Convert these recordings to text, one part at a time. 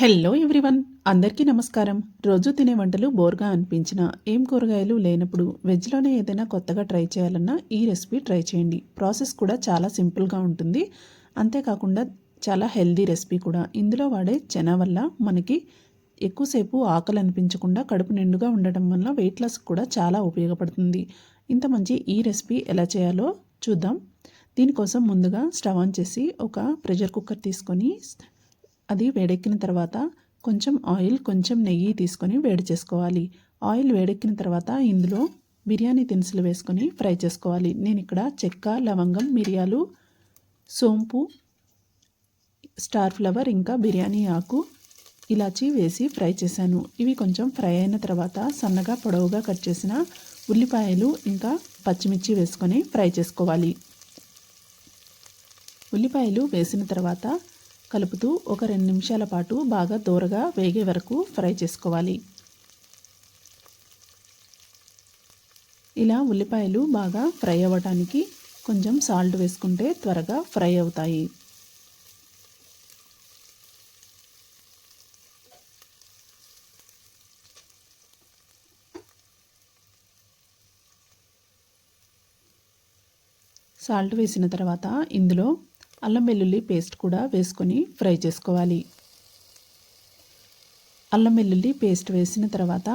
Hello everyone అందరికీ నమస్కారం. రోజు తినే వంటలు బోర్గా అనిపించిన ఏం కూరగాయలు లేనప్పుడు వెజ్లోనే ఏదైనా కొత్తగా ట్రై చేయాలన్నా ఈ రెసిపీ ట్రై చేయండి. ప్రాసెస్ కూడా చాలా సింపుల్గా ఉంటుంది. అంతేకాకుండా చాలా హెల్దీ రెసిపీ కూడా. ఇందులో వాడే చెన వల్ల మనకి ఎక్కువసేపు ఆకలి అనిపించకుండా కడుపు నిండుగా ఉండటం వల్ల వెయిట్ లాస్ కూడా చాలా ఉపయోగపడుతుంది. ఇంత మంచి ఈ రెసిపీ ఎలా చేయాలో చూద్దాం. దీనికోసం ముందుగా స్టవ్ ఆన్ చేసి ఒక ప్రెషర్ కుక్కర్ తీసుకొని అది వేడెక్కిన తర్వాత కొంచెం ఆయిల్ కొంచెం నెయ్యి తీసుకొని వేడి చేసుకోవాలి. ఆయిల్ వేడెక్కిన తర్వాత ఇందులో బిర్యానీ దినుసులు వేసుకొని ఫ్రై చేసుకోవాలి. నేను ఇక్కడ చెక్క లవంగం మిరియాలు సోంపు స్టార్ ఫ్లవర్ ఇంకా బిర్యానీ ఆకు ఇలాచి వేసి ఫ్రై చేశాను. ఇవి కొంచెం ఫ్రై అయిన తర్వాత సన్నగా పొడవుగా కట్ చేసిన ఉల్లిపాయలు ఇంకా పచ్చిమిర్చి వేసుకొని ఫ్రై చేసుకోవాలి. ఉల్లిపాయలు వేసిన తర్వాత కలుపుతూ ఒక రెండు నిమిషాల పాటు బాగా దూరగా వేగే వరకు ఫ్రై చేసుకోవాలి. ఇలా ఉల్లిపాయలు బాగా ఫ్రై అవ్వటానికి కొంచెం సాల్ట్ వేసుకుంటే త్వరగా ఫ్రై అవుతాయి. సాల్ట్ వేసిన తర్వాత ఇందులో అల్లం వెల్లుల్లి పేస్ట్ కూడా వేసుకొని ఫ్రై చేసుకోవాలి. అల్లం వెల్లుల్లి పేస్ట్ వేసిన తర్వాత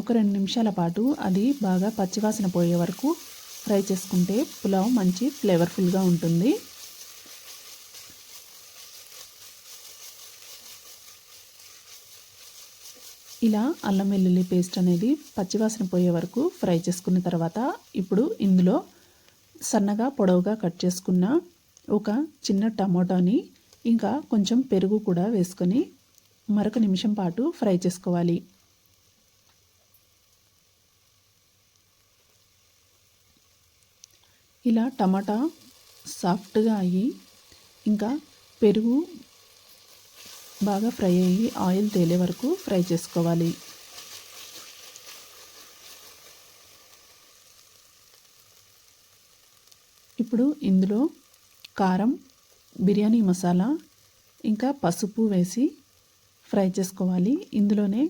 ఒక రెండు నిమిషాల పాటు అది బాగా పచ్చివాసన పోయే వరకు ఫ్రై చేసుకుంటే పులావ్ మంచి ఫ్లేవర్ఫుల్గా ఉంటుంది. ఇలా అల్లం వెల్లుల్లి పేస్ట్ అనేది పచ్చివాసన పోయే వరకు ఫ్రై చేసుకున్న తర్వాత ఇప్పుడు ఇందులో సన్నగా పొడవుగా కట్ చేసుకున్న ఒక చిన్న టమోటాని ఇంకా కొంచెం పెరుగు కూడా వేసుకొని మరొక నిమిషం పాటు ఫ్రై చేసుకోవాలి. ఇలా టమాటా సాఫ్ట్గా అయ్యి ఇంకా పెరుగు బాగా ఫ్రై అయ్యి ఆయిల్ తేలే వరకు ఫ్రై చేసుకోవాలి. ఇప్పుడు ఇందులో కారం బిర్యానీ మసాలా ఇంకా పసుపు వేసి ఫ్రై చేసుకోవాలి. ఇందులోనే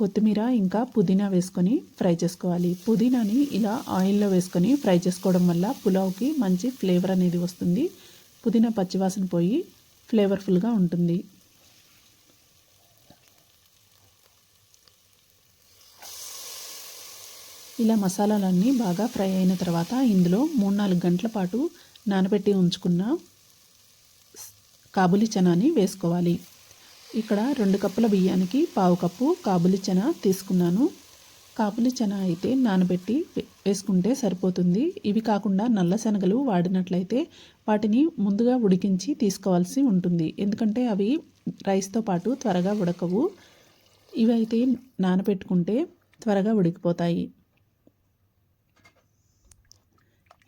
కొత్తిమీర ఇంకా పుదీనా వేసుకొని ఫ్రై చేసుకోవాలి. పుదీనాని ఇలా ఆయిల్లో వేసుకొని ఫ్రై చేసుకోవడం వల్ల పులావ్కి మంచి ఫ్లేవర్ అనేది వస్తుంది. పుదీనా పచ్చివాసన పోయి ఫ్లేవర్ఫుల్గా ఉంటుంది. ఇలా మసాలాలన్నీ బాగా ఫ్రై అయిన తర్వాత ఇందులో మూడు నాలుగు గంటల పాటు నానబెట్టి ఉంచుకున్న కాబులి చనాని వేసుకోవాలి. ఇక్కడ రెండు కప్పుల బియ్యానికి పావు కప్పు కాబులి చన తీసుకున్నాను. కాబులి చన అయితే నానబెట్టి వేసుకుంటే సరిపోతుంది. ఇవి కాకుండా నల్ల శనగలు వాడినట్లయితే వాటిని ముందుగా ఉడికించి తీసుకోవాల్సి ఉంటుంది. ఎందుకంటే అవి రైస్తో పాటు త్వరగా ఉడకవు. ఇవైతే నానబెట్టుకుంటే త్వరగా ఉడికిపోతాయి.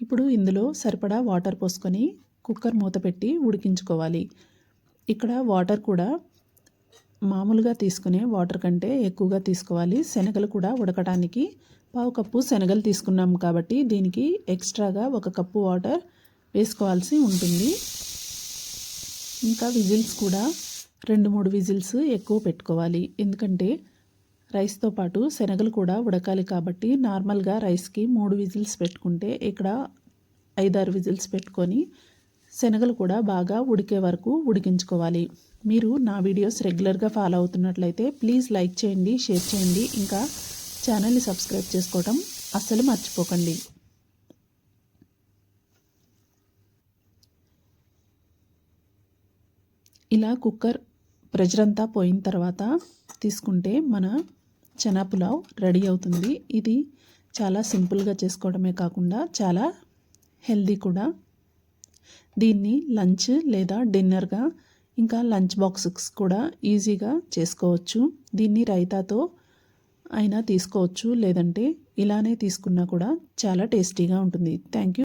ఇప్పుడు ఇందులో సరిపడా వాటర్ పోసుకొని కుక్కర్ మూత పెట్టి ఉడికించుకోవాలి. ఇక్కడ వాటర్ కూడా మామూలుగా తీసుకునే వాటర్ కంటే ఎక్కువగా తీసుకోవాలి. శనగలు కూడా ఉడకడానికి పావు కప్పు శనగలు తీసుకున్నాం కాబట్టి దీనికి ఎక్స్ట్రాగా ఒక కప్పు వాటర్ వేసుకోవాల్సి ఉంటుంది. ఇంకా విజిల్స్ కూడా రెండు మూడు విజిల్స్ ఎక్కువ పెట్టుకోవాలి. ఎందుకంటే రైస్తో పాటు శనగలు కూడా ఉడకాలి కాబట్టి నార్మల్గా రైస్కి మూడు విజిల్స్ పెట్టుకుంటే ఇక్కడ ఐదారు విజిల్స్ పెట్టుకొని శనగలు కూడా బాగా ఉడికే వరకు ఉడికించుకోవాలి. మీరు నా వీడియోస్ రెగ్యులర్గా ఫాలో అవుతున్నట్లయితే ప్లీజ్ లైక్ చేయండి షేర్ చేయండి. ఇంకా ఛానల్ని సబ్స్క్రైబ్ చేసుకోవటం అస్సలు మర్చిపోకండి. ఇలా కుక్కర్ ప్రెజరంతా పోయిన తర్వాత తీసుకుంటే మన చనా పులావ్ రెడీ అవుతుంది. ఇది చాలా సింపుల్గా చేసుకోవడమే కాకుండా చాలా హెల్దీ కూడా. దీన్ని లంచ్ లేదా డిన్నర్గా ఇంకా లంచ్ బాక్సెస్ కూడా ఈజీగా చేసుకోవచ్చు. దీన్ని రైతాతో అయినా తీసుకోవచ్చు. లేదంటే ఇలానే తీసుకున్నా కూడా చాలా టేస్టీగా ఉంటుంది. Thank you.